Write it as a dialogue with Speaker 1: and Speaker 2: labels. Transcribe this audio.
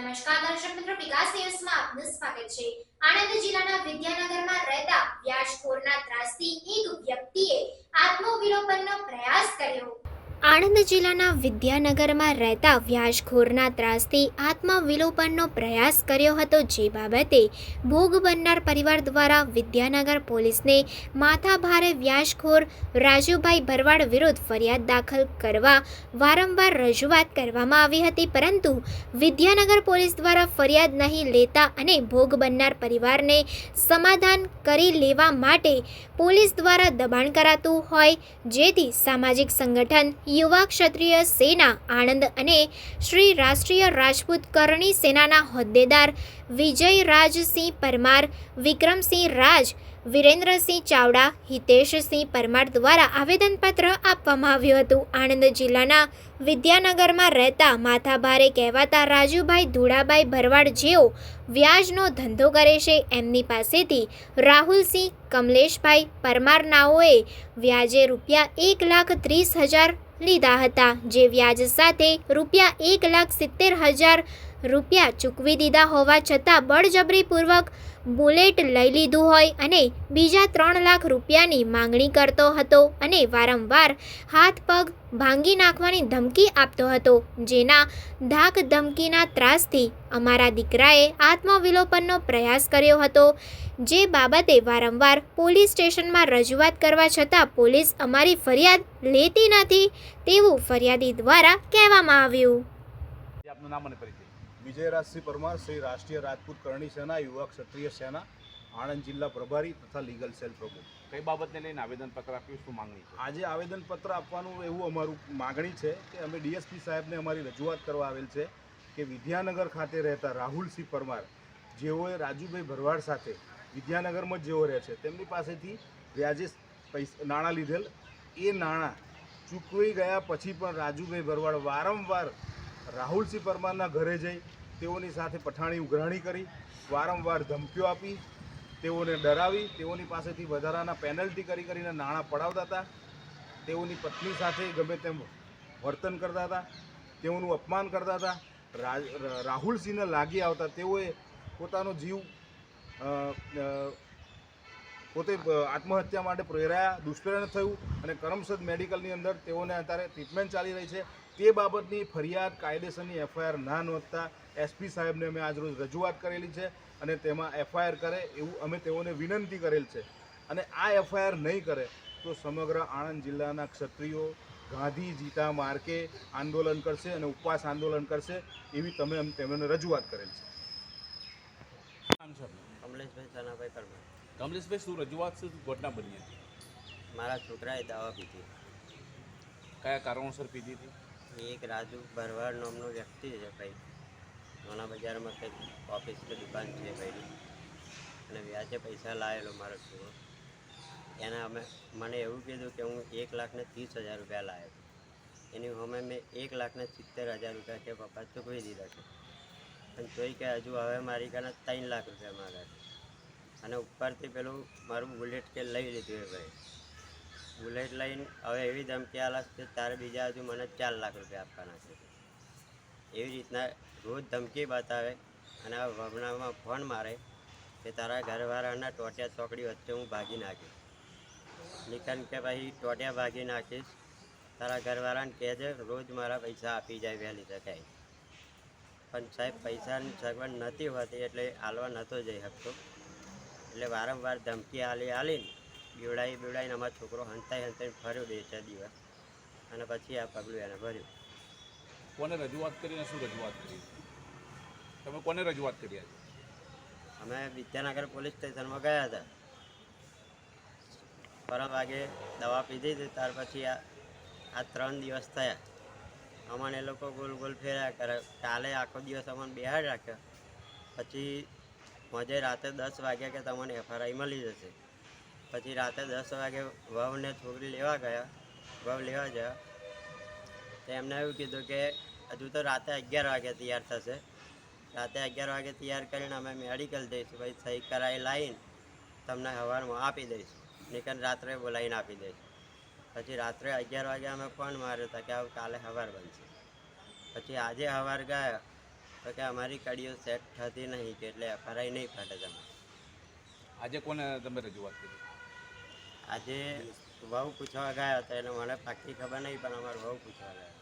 Speaker 1: નમસ્કાર દર્શક મિત્રો, વિકાસ ન્યૂઝમાં આપનું સ્વાગત છે. આણંદ જિલ્લાના વિદ્યાનગરમાં રહેતા વ્યાજખોરના ત્રાસથી એક વ્યક્તિએ આત્મવિલોપનનો પ્રયાસ કર્યો. આણંદ જિલ્લાના વિદ્યાનગરમાં રહેતા વ્યાજખોરના ત્રાસથી આત્મવિલોપનનો પ્રયાસ કર્યો હતો જે બાબતે ભોગ બનનાર પરિવાર દ્વારા વિદ્યાનગર પોલીસને માથાભારે વ્યાજખોર રાજુભાઈ ભરવાડ વિરુદ્ધ ફરિયાદ દાખલ કરવા વારંવાર રજૂઆત કરવામાં આવી હતી, પરંતુ વિદ્યાનગર પોલીસ દ્વારા ફરિયાદ નહીં લેતા અને ભોગ બનનાર પરિવારને સમાધાન કરી લેવા માટે પોલીસ દ્વારા દબાણ કરાતું હોય, જેથી સામાજિક સંગઠન યુવા ક્ષત્રિય સેના આણંદ અને શ્રી રાષ્ટ્રીય રાજપૂત કરણી સેનાના હોદ્દેદાર વિજય રાજસિંહ પરમાર, વિક્રમસિંહ રાજ, વિરેન્દ્રસિંહ ચાવડા, હિતેશસિંહ પરમાર દ્વારા આવેદનપત્ર આપવામાં આવ્યું હતું. આણંદ જિલ્લાના વિદ્યાનગરમાં રહેતા માથાભારે કહેવાતા રાજુભાઈ ધુડાભાઈ ભરવાડ જેઓ વ્યાજનો ધંધો કરે છે, એમની પાસેથી રાહુલસિંહ કમલેશભાઈ પરમારનાઓએ વ્યાજે રૂપિયા એક લાખ ત્રીસ હજાર લીધા હતા, જે વ્યાજ સાથે રૂપિયા એક લાખ સિત્તેર હજાર રૂપિયા ચૂકવી દીધા હોવા છતાં બળજબરીપૂર્વક બુલેટ લઈ લીધું હોય અને બીજા ત્રણ લાખ રૂપિયાની માંગણી કરતો હતો અને વારંવાર હાથ પગ ભાંગી નાખવાની ધમકી આપતો હતો. જેના ધાક ધમકીના ત્રાસથી અમારા દીકરાએ આત્મવિલોપનનો પ્રયાસ કર્યો હતો. જે બાબતે વારંવાર પોલીસ સ્ટેશનમાં રજૂઆત કરવા છતાં પોલીસ અમારી ફરિયાદ લેતી નથી તેવું ફરિયાદી દ્વારા કહેવામાં આવ્યું.
Speaker 2: જે આપનું નામ અને પરિચય?
Speaker 3: વિજયરાજસિંહ પરમાર શ્રી રાષ્ટ્રીય રાજપૂત કરણી સેના યુવા ક્ષત્રિય સેના. આણંદ જિલ્લા પ્રભારી તથા લીગલ સેલ પ્રમુખ.
Speaker 2: કઈ બાબતને લઈને આવેદનપત્ર આપ્યું શું માંગણી છે?
Speaker 3: આજે આવેદનપત્ર આપવાનું એવું અમારું માગણી છે કે અમે ડીએસપી સાહેબને અમારી રજૂઆત કરવા આવેલ છે કે વિદ્યાનગર ખાતે રહેતા રાહુલસિંહ પરમાર જેઓએ રાજુભાઈ ભરવાડ સાથે વિદ્યાનગરમાં જ જેઓ રહે છે તેમની પાસેથી વ્યાજે પૈસા નાણાં લીધેલ. એ નાણાં ચૂકવી ગયા પછી પણ રાજુભાઈ ભરવાડ વારંવાર રાહુલસિંહ પરમારના ઘરે જઈ તેઓની સાથે પઠાણી ઉઘરાણી કરી વારંવાર ધમકીઓ આપી તેઓને ડરાવી, તેઓની પાસેથી વધારાના પેનલ્ટી કરી કરીને નાણાં પડાવતા હતા. તેઓની પત્ની સાથે ગમે તેમ વર્તન કરતા હતા. તેઓનું અપમાન કરતા હતા. રાહુલસિંહને લાગી આવતા તેઓએ પોતાનો જીવ પોતે આત્મહત્યા માટે પ્રેરાયા, દુષ્પ્રેરણ થયું અને કરમસદ મેડિકલની અંદર તેઓને અત્યારે ટ્રીટમેન્ટ ચાલી રહી છે. તે બાબતની ફરિયાદ કાયદેસરની એફઆઈઆર ના નોંધતા એસપી સાહેબને અમે આજરોજ રજૂઆત કરેલી છે અને તેમાં એફઆઈઆર કરે એવું અમે તેઓને વિનંતી કરેલ છે. અને આ એફઆઈઆર નહીં કરે તો સમગ્ર આણંદ જિલ્લાના ક્ષત્રિયો ગાંધી જીતા માર્કે આંદોલન કરશે અને ઉપવાસ આંદોલન કરશે એવી તમે તેમને રજૂઆત કરેલ છે?
Speaker 4: કમલેશભાઈ સનાભાઈ પરમાર.
Speaker 2: કમલેશભાઈ શું રજૂઆત શું ઘટના બની હતી?
Speaker 4: મારા છોકરાએ દાવા પીધી.
Speaker 2: કયા કારણોસર પીધી હતી?
Speaker 4: એક રાજુ ભરવાડ નામનો વ્યક્તિ છે ભાઈ. નાના બજારમાં કંઈક ઓફિસની દુકાન છે ભાઈ અને વ્યાજે પૈસા લાવેલો મારો છોકરો. એને અમે મને એવું કીધું કે હું એક લાખને ત્રીસ હજાર રૂપિયા લાવ્યો એની અમે મેં એક લાખને સિત્તેર હજાર રૂપિયા કે પપ્પા ચૂકવી દીધા છે. પણ તોય કે હજુ હવે મારી કાને ત્રણ લાખ રૂપિયા માગ્યા છે. અને ઉપરથી પેલું મારું બુલેટ કે લઈ લીધું એ ભાઈ. બુલેટ લઈને હવે એવી ધમકી આલા કે તારે બીજા હજુ મને ચાર લાખ રૂપિયા આપવાના છે. એવી રીતના રોજ ધમકી બતાવે અને આ વગણામાં ફોન મારે કે તારા ઘરવાળાના ટોટિયા ચોકડી વચ્ચે હું ભાગી નાખીશ. નિકન કે ભાઈ, ટોટિયા ભાગી નાખીશ. તારા ઘરવાળાને કહેજે, રોજ મારા પૈસા આપી જાય વહેલી શકાય પણ સાહેબ, પૈસાની સગવડ નથી હોતી એટલે હાલવા નહોતો જઈ શકતો. એટલે વારંવાર ધમકી આલી હાલીને બીવડાવી બીવડાવીને અમારો છોકરો હંતાઈ હંતાઈ ફર્યો બે ચાર દિવસ. અને પછી આ પગલું એને ભર્યું.
Speaker 2: કોને રજૂઆત કરીને શું રજૂઆત કરી? તમે કોને રજૂઆત કરી આજે?
Speaker 4: અમે વિદ્યાનગર પોલીસ સ્ટેશનમાં ગયા હતા. પરમ વાગે દવા પીધી હતી ત્યાર પછી આ આ ત્રણ દિવસ થયા. અમને એ લોકો ગોલ ગોલ ફેર્યા કરે. કાલે આખો દિવસ અમને બિહાર રાખ્યો. પછી મજે રાતે દસ વાગ્યા કે તમને એફઆરઆઈ મળી જશે. પછી રાતે દસ વાગે વહુને છોકરી લેવા ગયા. વહુ લેવા ગયા. તો એમને એવું કીધું કે હજુ તો રાતે અગિયાર વાગે તૈયાર થશે. રાતે અગિયાર વાગે તૈયાર કરીને અમે મેડિકલ જઈશું. પછી સહી કરાવી લાવીને તમને સવારમાં આપી દઈશું. નિકન રાત્રે બોલાવીને આપી દઈશું. પછી રાત્રે અગિયાર વાગે અમે ફોન માર્યો હતા કે આવું કાલે સવાર બનશે. પછી આજે સવાર ગયા. તો કે અમારી ગાડીઓ સેટ થતી નહીં કે એટલે એફઆરઆઈ નહીં ફાટે તમે.
Speaker 2: આજે કોને તમે રજૂઆત કરી?
Speaker 4: આજે વહુ પૂછવા ગયા હતા એને મને પાકી ખબર નહીં પણ અમારે વહુ પૂછવા ગયા